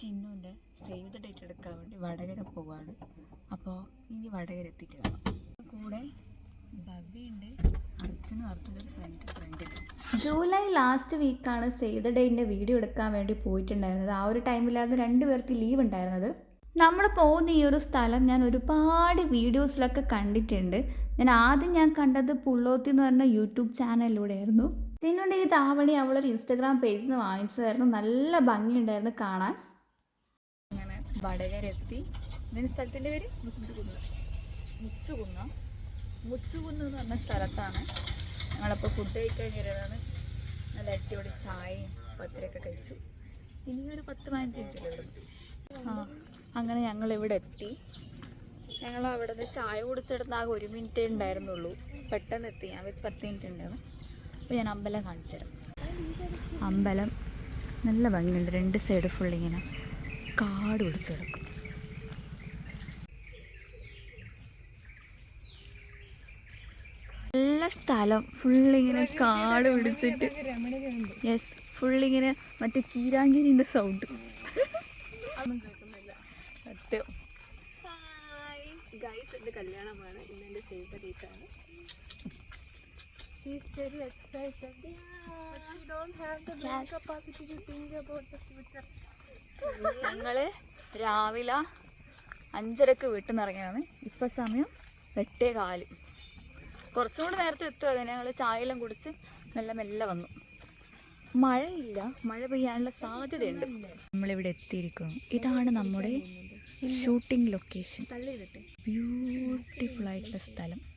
ചിന്നുവിന്റെ save the date എടുക്കാൻ വേണ്ടി വടകര പോവാണ്. അപ്പോൾ ഇനി വടകര എത്തിയിട്ട് കൂടെ ഭവ്യുണ്ട് അർജുനും അർജുന്റെ ഫ്രണ്ട് ജൂലൈ ലാസ്റ്റ് വീക്കാണ് സേവ് ദ ഡേന്റെ വീഡിയോ എടുക്കാൻ വേണ്ടി പോയിട്ടുണ്ടായിരുന്നത്. ആ ഒരു ടൈമിലായിരുന്നു രണ്ട് പേർക്ക് ലീവ് ഉണ്ടായിരുന്നത്. നമ്മൾ പോകുന്ന ഈ ഒരു സ്ഥലം ഞാൻ ഒരുപാട് വീഡിയോസിലൊക്കെ കണ്ടിട്ടുണ്ട്. ഞാൻ ആദ്യം ഞാൻ കണ്ടത് പുള്ളോത്തി എന്ന് പറഞ്ഞ യൂട്യൂബ് ചാനലിലൂടെയായിരുന്നു. പിന്നീട് ഈ താവണി അവളൊരു ഇൻസ്റ്റഗ്രാം പേജിൽ നിന്ന് വാങ്ങിച്ചതായിരുന്നു. നല്ല ഭംഗിയുണ്ടായിരുന്നു കാണാൻ. അങ്ങനെ വടകര എത്തി ഇതിന് സ്ഥലത്തിന്റെ പേര് മുച്ചുകുന്ന്. മുച്ചുകുന്ന്. മുച്ചുകുന്ന് എന്ന് പറഞ്ഞ സ്ഥലത്താണ് ഞങ്ങളപ്പോൾ ഫുഡ് കഴിക്കാൻ കയറിയതാണ്. നല്ല അടിപൊളി ചായയും പത്തിരയൊക്കെ കഴിച്ചു. ഇനി ഒരു പത്ത് പതിനഞ്ച് മിനിറ്റ് ആ അങ്ങനെ ഞങ്ങൾ ഇവിടെ എത്തി. ഞങ്ങൾ അവിടെ നിന്ന് ചായ കുടിച്ചെടുത്ത് ആകെ ഒരു മിനിറ്റേ ഉണ്ടായിരുന്നുള്ളൂ. പെട്ടെന്ന് എത്തി. ഞാൻ വെച്ച് പത്ത് മിനിറ്റ് ഉണ്ടായിരുന്നു. അപ്പോൾ ഞാൻ അമ്പലം കാണിച്ചു തരാം അമ്പലം നല്ല ഭംഗിയുണ്ട്. രണ്ട് സൈഡ് ഫുൾ ഇങ്ങനെ. കാട് പിടിച്ച് കിടക്കും നല്ല സ്ഥലം ഫുള്ളിങ്ങനെ കാട് പിടിച്ചിട്ട് യെസ് ഫുള്ളിങ്ങനെ മറ്റേ കീരാങ്കിരിന്റെ സൗണ്ട് സത്യം ഗൈസ് എന്റെ കല്യാണമാണ് ഇന്ന് എന്റെ സേവ് ഡേറ്റ് ആണ് She is very excited. Yeah. But she don't have the yes. capacity to think about the future. ഞങ്ങൾ രാവിലെ അഞ്ചരക്ക് വീട്ടിൽ നിന്ന് ഇറങ്ങിയതാണ് ഇപ്പൊ സമയം എട്ടേ കാൽ. കുറച്ചും കൂടി നേരത്തെ എത്തും അതിന്. ഞങ്ങൾ ചായയെല്ലാം കുടിച്ച് മെല്ലെ മെല്ലെ വന്നു. മഴയില്ല. മഴ പെയ്യാനുള്ള സാധ്യതയുണ്ട്. നമ്മളിവിടെ എത്തിയിരിക്കുന്നു. ഇതാണ് നമ്മുടെ ഷൂട്ടിംഗ് ലൊക്കേഷൻ. ബ്യൂട്ടിഫുൾ ആയിട്ടുള്ള സ്ഥലം.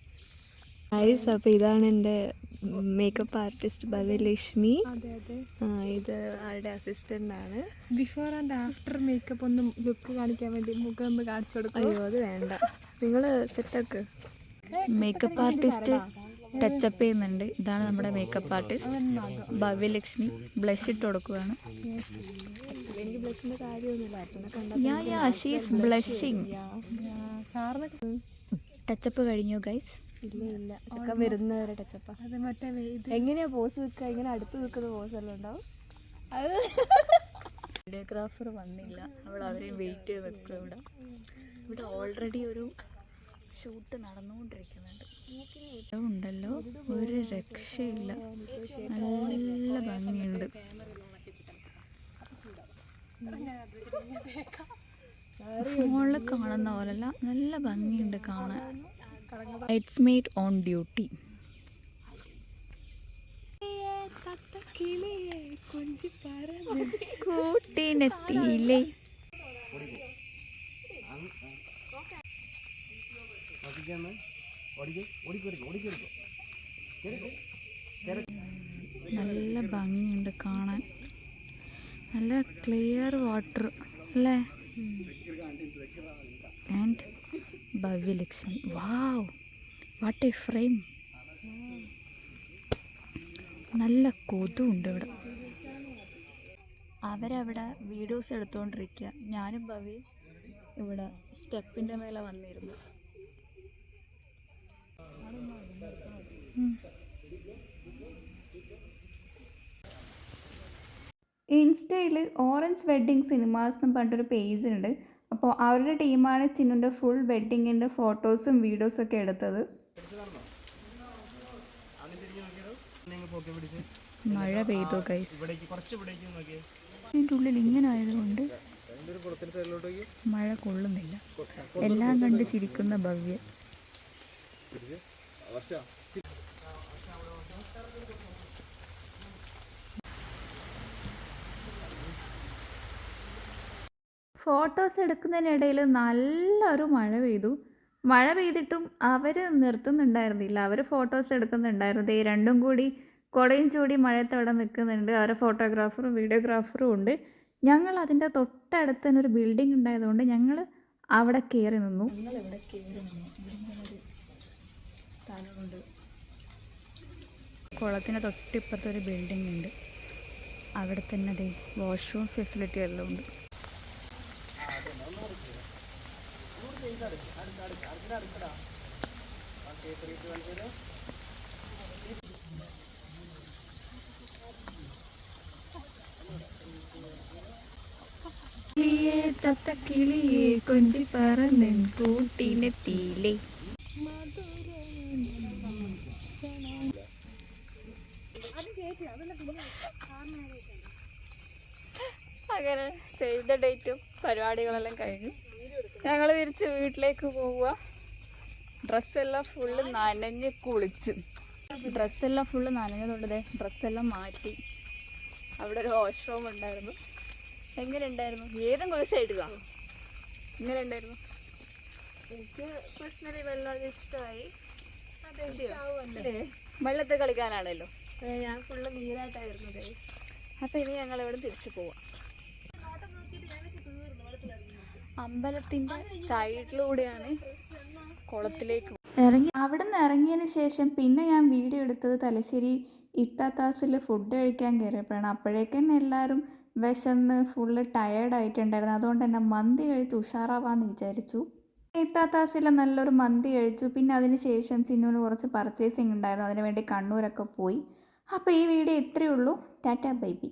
ഗൈസ് അപ്പോൾ ഇതാണ് എന്റെ മേക്കപ്പ് ആർട്ടിസ്റ്റ് ഭവ്യലക്ഷ്മി ഇത് ആളുടെ അസിസ്റ്റന്റ് ആണ്. ബിഫോർ ആൻഡ് ആഫ്റ്റർ മേക്കപ്പ് ഒന്ന് ലുക്ക് കാണിക്കാൻ വേണ്ടി മുഖം ഒന്ന് കാണിച്ചു കൊടുക്കും. അയ്യോ അത് വേണ്ട. നിങ്ങൾ സെറ്റാക്ക് മേക്കപ്പ് ആർട്ടിസ്റ്റ് ടച്ചപ്പ് ചെയ്യുന്നുണ്ട്. ഇതാണ് നമ്മുടെ മേക്കപ്പ് ആർട്ടിസ്റ്റ് ഭവ്യലക്ഷ്മി ബ്ലഷ് ഇട്ട് കൊടുക്കുകയാണ് എനിക്ക് കാര്യമൊന്നുമില്ല. ബ്ലഷിങ് ടച്ചപ്പ് കഴിഞ്ഞു ഗൈസ് ഇല്ല ഇല്ല. ചക്ക വരുന്നവരെ ടച്ചപ്പ അത് മറ്റേ വേ- ഇത് എങ്ങനെയാ പോസ് നിൽക്കുക ഇങ്ങനെ അടുത്ത് നിൽക്കുന്ന പോസ് എല്ലാം ഉണ്ടാവും വീഡിയോഗ്രാഫർ വന്നില്ല. അവൾ അവരെ വെയിറ്റ് ചെയ്ത് നിൽക്കുക ഇവിടെ. ഇവിടെ ഓൾറെഡി ഒരു ഷൂട്ട് നടന്നുകൊണ്ടിരിക്കുന്നുണ്ട്. ഉണ്ടല്ലോ. ഒരു രക്ഷയില്ല. നല്ല ഭംഗിയുണ്ട്. മോളെ കാണുന്ന പോലല്ല നല്ല ഭംഗിയുണ്ട് കാണാൻ. ഇറ്റ്സ് മെയ്ഡ് ഓൺ ഡ്യൂട്ടി കൂട്ടിനെത്തിയില്ലേ? നല്ല ഭംഗിയുണ്ട് കാണാൻ. നല്ല ക്ലിയർ വാട്ടർ അല്ലേ? And Bhavyalakshmi wow what a frame നല്ല കൊതുണ്ട് ഇവിടെ. അവരവിടെ വീഡിയോസ് എടുത്തുകൊണ്ടിരിക്കുക ഞാനും ഭവി ഇവിടെ സ്റ്റെപ്പിന്റെ മേലെ വന്നിരുന്നു. ഇൻസ്റ്റയിൽ ഓറഞ്ച് വെഡ്ഡിങ് സിനിമാസ് എന്ന് പറഞ്ഞിട്ടൊരു പേജ് ഉണ്ട്. അപ്പോൾ അവരുടെ ടീമാണ് ചിന്നുന്റെ ഫുൾ വെഡ്ഡിങ്ങിന്റെ ഫോട്ടോസും വീഡിയോസും ഒക്കെ എടുത്തത്. മഴ പെയ്തു ഉള്ളിൽ ഇങ്ങനെ ആയതുകൊണ്ട് മഴ കൊള്ളുന്നില്ല. എല്ലാം കണ്ട് ചിരിക്കുന്ന ഭവ്യ. ഫോട്ടോസ് എടുക്കുന്നതിനിടയിൽ നല്ലൊരു മഴ പെയ്തു. മഴ പെയ്തിട്ടും അവർ നിർത്തുന്നുണ്ടായിരുന്നില്ല. അവർ ഫോട്ടോസ് എടുക്കുന്നുണ്ടായിരുന്നു. ഈ രണ്ടും കൂടി കുടയും ചൂടി മഴയത്തവിടെ നിൽക്കുന്നുണ്ട്. അവരെ ഫോട്ടോഗ്രാഫറും വീഡിയോഗ്രാഫറും ഉണ്ട്. ഞങ്ങൾ അതിന്റെ തൊട്ടടുത്ത് തന്നെ ഒരു ബിൽഡിംഗ് ഉണ്ടായതുകൊണ്ട് ഞങ്ങൾ അവിടെ കയറി നിന്നു. കുളത്തിന്റെ കയറി നിന്നു. ഇവിടുന്ന് ഒരു സ്ഥലമുണ്ട്. കുളത്തിന് തൊട്ടിപ്പുറത്ത് ഒരു ബിൽഡിംഗ് ഉണ്ട്. അവിടെ തന്നെ അതേ വാഷ്റൂം ഫെസിലിറ്റി എല്ലാം ഉണ്ട്. തത്തക്കിളിയെ കൊഞ്ചി പറന്നിൻ കൂട്ടിനെത്തിയില്ലേ അങ്ങനെ സേവ് ദ ഡേറ്റും പരിപാടികളെല്ലാം കഴിഞ്ഞു. ഞങ്ങൾ തിരിച്ച് വീട്ടിലേക്ക് പോവുക. ഡ്രസ്സെല്ലാം ഫുള്ള് നനഞ്ഞ് കുളിച്ച്. ഡ്രസ്സെല്ലാം ഫുള്ള് നനഞ്ഞതുകൊണ്ട് ഡ്രസ്സെല്ലാം മാറ്റി. അവിടെ ഒരു വാഷ്റൂം ഉണ്ടായിരുന്നു. എങ്ങനെ ഉണ്ടായിരുന്നു ഏതും ദിവസമായിട്ട് കാണും. എങ്ങനെ ഉണ്ടായിരുന്നു എനിക്ക് പേഴ്സണലി വല്ലാതെ ഇഷ്ടമായി? വെള്ളത്തിൽ കളിക്കാനാണല്ലോ. ഞാൻ ഫുള്ള് നീരായിട്ടായിരുന്നു. അപ്പൊ ഇനി ഞങ്ങൾ ഇവിടെ തിരിച്ചു പോവാം. അമ്പലത്തിന്റെ സൈഡിലൂടെയാണ് കുളത്തിലേക്ക് ഇറങ്ങി അവിടെ നിന്ന് ഇറങ്ങിയതിന് ശേഷം പിന്നെ ഞാൻ വീഡിയോ എടുത്തത് തലശ്ശേരി ഇത്താത്താസിൽ ഫുഡ് കഴിക്കാൻ കയറിയപ്പോഴാണ്. അപ്പോഴേക്കും എല്ലാവരും വിശന്ന് ഫുള്ള് ടയേർഡായിട്ടുണ്ടായിരുന്നു അതുകൊണ്ട് തന്നെ മന്തി കഴിച്ച് ഉഷാറാവാന്ന് വിചാരിച്ചു. ഇത്താത്താസിൽ നല്ലൊരു മന്തി കഴിച്ചു. പിന്നെ അതിന് ശേഷം ചിന്നുവിന് കുറച്ച് പർച്ചേസിങ് ഉണ്ടായിരുന്നു. അതിന് വേണ്ടി കണ്ണൂരൊക്കെ പോയി. അപ്പോൾ ഈ വീഡിയോ ഇത്രയേ ഉള്ളൂ. ടാറ്റ ബൈബി